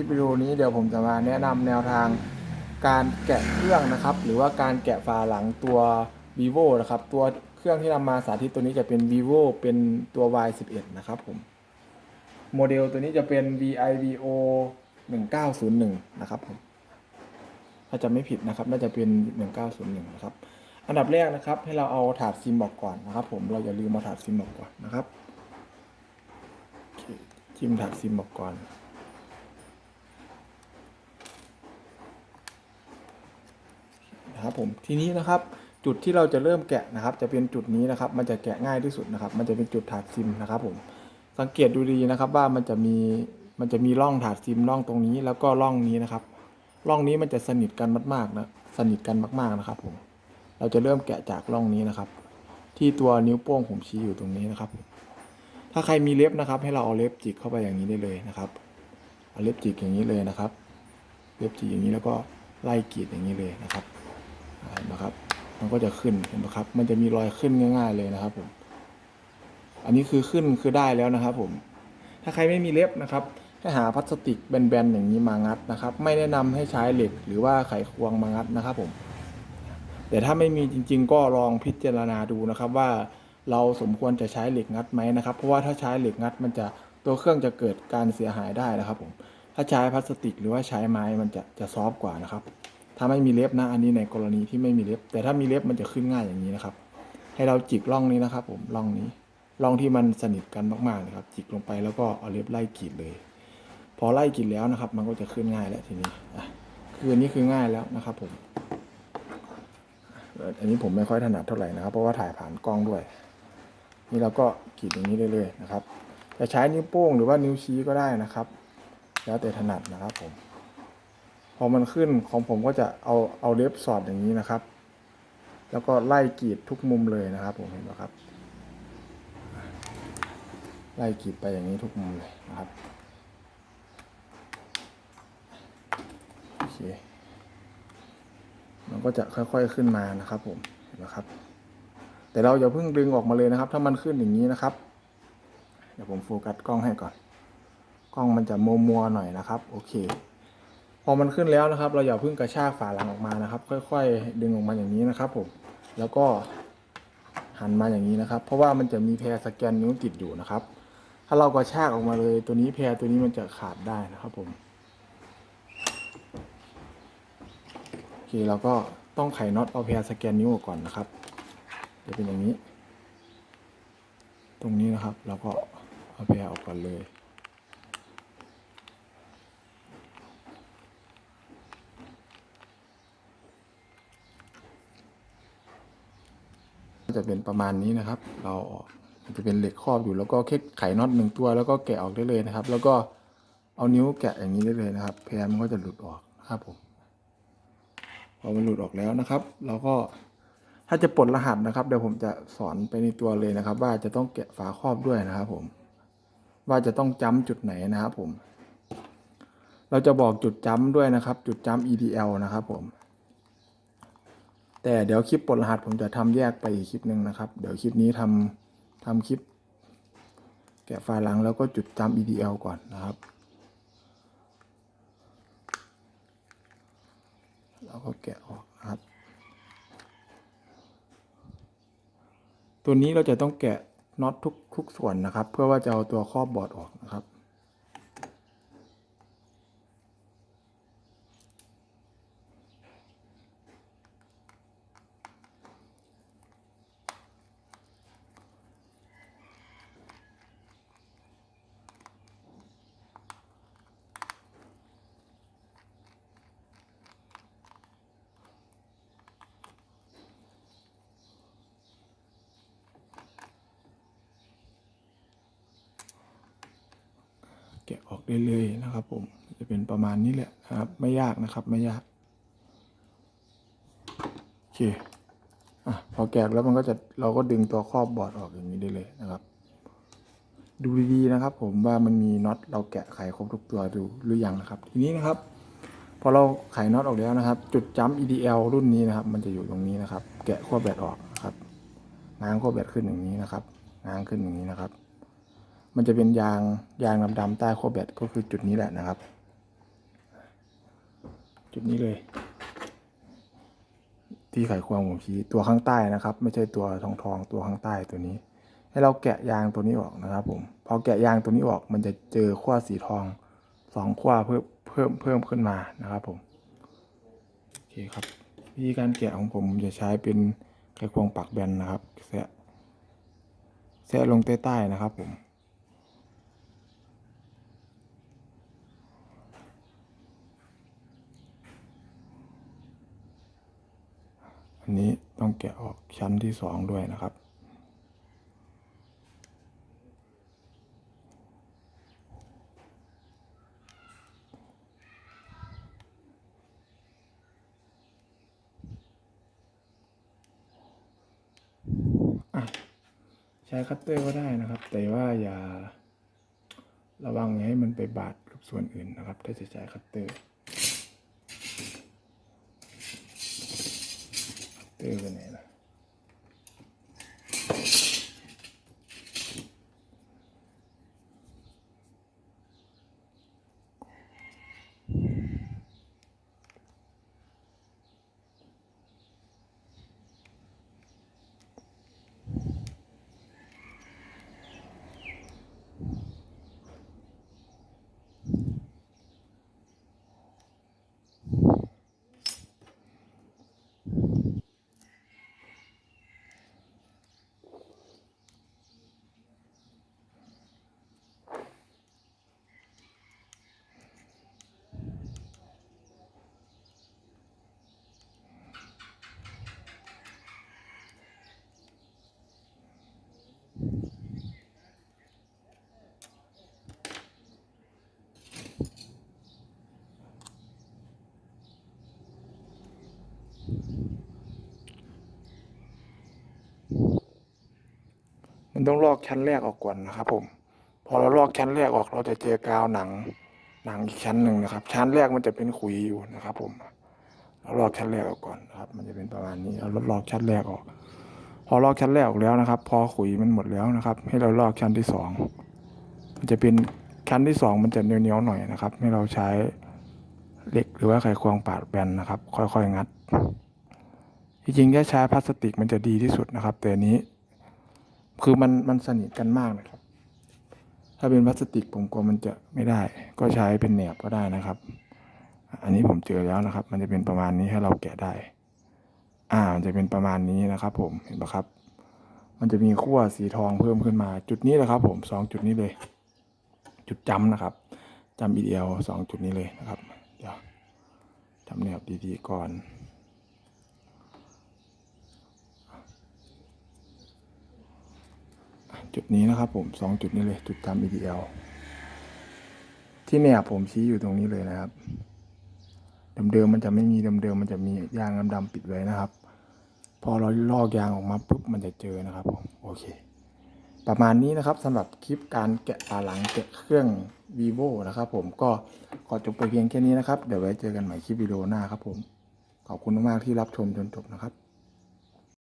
ลิปวิดีโอนี้เดี๋ยวผมจะมาแนะนำแนวทางการแกะเครื่องนะครับ หรือว่าการแกะฝาหลังตัว vivo นะครับ ตัวเครื่องที่นำมาสาธิตตัวนี้จะเป็น vivo เป็นตัว y11 นะครับผมโมเดลตัวนี้จะเป็น vivo 1901 นะครับผมถ้าจะไม่ผิดนะครับ น่าจะเป็น 1901 นะครับ อันดับแรกนะครับ ให้เราเอาถาดซิมออกก่อนนะครับ ผมเราอย่าลืมเอาถาดซิมออกก่อนนะครับจิ้มถาดซิมออกก่อน นะครับผมทีนี้นะครับจุดที่เราจะเริ่มแกะนะครับ จะเป็นจุดนี้นะครับ มันจะแกะง่ายที่สุดนะครับ มันจะเป็นจุดถาดซิมนะครับผมสังเกตดูดีนะครับว่ามันจะมีมันจะมีร่องถาดซิมร่องตรงนี้แล้วก็ร่องนี้นะครับ ร่องนี้มันจะสนิทกันมากๆนะสนิทกันมากๆนะครับผมเราจะเริ่มแกะจากร่องนี้นะครับ ที่ตัวนิ้วโป้งผมชี้อยู่ตรงนี้นะครับ ถ้าใครมีเล็บนะครับ ให้เราเอาเล็บจิกเข้าไปอย่างนี้ได้เลยนะครับเอาเล็บจิกอย่างนี้เลยนะครับ เล็บจิกอย่างนี้แล้วก็ไล่กรีดอย่างนี้เลยนะครับเห็นไหมครับ มัน ก็จะขึ้นเห็นไหมครับ มันจะมีรอยขึ้นง่าย ๆเลยนะครับผม อันนี้คือขึ้นคือได้แล้วนะครับ ผม ถ้าใครไม่มีเล็บนะครับให้หาพลาสติกแบนๆอย่างนี้มางัดนะครับ ไม่แนะนำให้ใช้เหล็กหรือว่าไขควงมางัดนะครับ ผม แต่ถ้าไม่มีจริง ๆ ก็ลองพิจารณาดูนะครับว่าเราสมควรจะใช้เหล็กงัดไหมนะครับ เพราะว่าถ้าใช้เหล็กงัดมันจะตัวเครื่องจะเกิดการเสียหายได้นะครับ ผม ถ้าใช้พลาสติกหรือว่าใช้ไม้มันจะจะซอฟกว่านะครับ ถ้าไม่มีเล็บนะ อันนี้ในกรณีที่ไม่มีเล็บ แต่ถ้ามีเล็บมันจะขึ้นง่ายอย่างนี้นะครับ ให้เราจิกร่องนี้นะครับ ผมร่องนี้ร่องที่มันสนิทกันมากๆนะครับ จิกลงไปแล้วก็เอาเล็บไล่กรีดเลย พอไล่กรีดแล้วนะครับ มันก็จะขึ้นง่ายแล้วทีนี้อะคืออันนี้คือง่ายแล้วนะครับ ผม อันนี้ผมไม่ค่อยถนัดเท่าไหร่นะครับ เพราะว่าถ่ายผ่านกล้องด้วย นี่เราก็กรีดอย่างนี้เรื่อยๆนะครับจะใช้นิ้วโป้งหรือว่านิ้วชี้ก็ได้นะครับ แล้วแต่ถนัดนะครับผม อมันขึ้นของผมก็จะเอาเอาเล็บสอดอย่างนี้นะครับ แล้วก็ไล่กรีดทุกมุมเลยนะครับ ผมเห็นไหมครับ ไล่กรีดไปอย่างนี้ทุกมุมเลยนะครับโอเคมันก็จะค่อยๆขึ้นมานะครับผมเห็นไหมครับ แต่เราอย่าเพิ่งดึงออกมาเลยนะครับ ถ้ามันขึ้นอย่างนี้นะครับ เดี๋ยวผมโฟกัสกล้องให้ก่อน กล้องมันจะมัวมัวๆหน่อยนะครับ โอเค พอมันขึ้นแล้วนะครับ เราอย่าเพิ่งกระชากฝาหลังออกมานะครับ ค่อย ๆ ดึงออกมาอย่างนี้นะครับผมแล้วก็หันมาอย่างนี้นะครับ เพราะว่ามันจะมีแพรสแกนนิ้วติดอยู่นะครับ ถ้าเรากระชากออกมาเลยตัวนี้แพรตัวนี้มันจะขาดได้นะครับผมโอเคเราก็ต้องไขน็อตเอาแพรสแกนนิ้วออกก่อนนะครับจะเป็นอย่างนี้ ตรงนี้นะครับเราก็เอาแพรออกก่อนเลย จะเป็นประมาณนี้นะครับ เราออกจะเป็นเหล็กครอบอยู่แล้วก็แค่ไขน็อตหนึ่งตัว แล้วก็แกะออกได้เลยนะครับ แล้วก็เอานิ้วแกะอย่างนี้ได้เลยนะครับแพรมันก็จะหลุดออกนะครับผมพอมันหลุดออกแล้วนะครับ เราก็ถ้าจะปลดรหัสนะครับเดี๋ยวผมจะสอนไปในตัวเลยนะครับ ว่าจะต้องแกะฝาครอบด้วยนะครับ ผม ว่าจะต้องจ้ำจุดไหนนะครับ ผม เราจะบอกจุดจ้ำด้วยนะครับ จุดจ้ำ EDL นะครับ ผม แต่เดี๋ยวคลิปปลดรหัสผมจะทำแยกไปอีกคลิปหนึ่งนะครับ เดี๋ยวคลิปนี้ทำทำคลิป แกะไฟล์หลังแล้วก็จุดจำ EDL ก่อนนะครับ แล้วก็แกะออกนะครับ ตัวนี้เราจะต้องแกะน็อตทุกทุกส่วนนะครับ เพื่อว่าจะเอาตัวครอบบอร์ดออกนะครับ กะออกได้เลยนะครับ ผมจะเป็นประมาณนี้แหละนะครับ ไม่ยากนะครับไม่ยากโอเคอะพอแกะแล้วมันก็จะเราก็ดึงตัวครอบบอร์ดออกอย่างนี้ได้เลยนะครับ ดูดีๆนะครับ ผมว่ามันมีน็อตเราแกะไขครบทุกตัวดูหรือยังนะครับ ทีนี้นะครับพอเราไขน็อตออกแล้วนะครับ จุดจัม EDL รุ่นนี้นะครับ มันจะอยู่ตรงนี้นะครับ แกะขั้วแบตออกนะครับง้างขั้วแบตขึ้นอย่างนี้นะครับง้างขึ้นอย่างนี้นะครับ มันจะเป็นยางยางดำๆใต้ขั้วแบตก็คือจุดนี้แหละนะครับ จุดนี้เลย ที่ไขควงผมชี้ตัวข้างใต้นะครับ ไม่ใช่ตัวทองทองตัวข้างใต้ตัวนี้ ให้เราแกะยางตัวนี้ออกนะครับ ผมพอแกะยางตัวนี้ออก มันจะเจอขั้วสีทองสองขั้วเพิ่มเพิ่มเพิ่มขึ้นมานะครับผมโอเคครับวิธีการแกะของผมจะใช้เป็นไขควงปักแบนนะครับแซะแซะลงใต้ๆนะครับผม นี้ต้องแกะออกชั้นที่สองด้วยนะครับ ใช้คัตเตอร์ก็ได้นะครับ แต่ว่าอย่าระวังให้มันไปบาดกับส่วนอื่นนะครับ ถ้าจะใช้คัตเตอร์ คั ต้องลอกชั้นแรกออกก่อนนะครับ ผม พอเราลอกชั้นแรกออก เราจะเจอกาวหนังหนังอีกชั้นหนึ่งนะครับ ชั้นแรกมันจะเป็นขุยอยู่นะครับ ผมเราลอกชั้นแรกออกก่อนนะครับ มันจะเป็นประมาณนี้เราลอกชั้นแรกออก พอลอกชั้นแรกออกแล้วนะครับ พอขุยมันหมดแล้วนะครับ ให้เราลอกชั้นที่สองมันจะเป็นชั้นที่สองมันจะเหนียวๆหน่อยนะครับ ให้เราใช้เหล็กหรือว่าไขควงปาดแบนนะครับ ค่อยๆงัดจริงๆถ้าใช้พลาสติกมันจะดีที่สุดนะครับ แต่นี้ คือมันมันสนิทกันมากนะครับ ถ้าเป็นพลาสติกผมกลัวมันจะไม่ได้ ก็ใช้เป็นแหนบก็ได้นะครับ อันนี้ผมเจอแล้วนะครับ มันจะเป็นประมาณนี้ให้เราแกะได้ อ่ามันจะเป็นประมาณนี้นะครับ ผมเห็นปะครับ มันจะมีขั้วสีทองเพิ่มขึ้นมา จุดนี้แหละครับ ผมสองจุดนี้เลย จุดจำนะครับจำ EDL สองจุดนี้เลยนะครับ เดี๋ยวทำแนบดีๆก่อน จุดนี้นะครับผมสองจุดนี้เลย จุดจำ EDL ที่แนบผมชี้อยู่ตรงนี้เลยนะครับเดิมๆมันจะไม่มีเดิมๆมันจะมียางดำๆปิดไว้นะครับ พอเราลอกยางออกมาปุ๊บมันจะเจอนะครับผมโอเค ประมาณนี้นะครับสำหรับคลิปการแกะฝาหลังแกะเครื่อง vivo นะครับ ผมก็ขอจบไปเพียงแค่นี้นะครับ เดี๋ยวไว้เจอกันใหม่คลิปวิดีโอหน้าครับผมขอบคุณมากๆที่รับชมจนจบนะครับ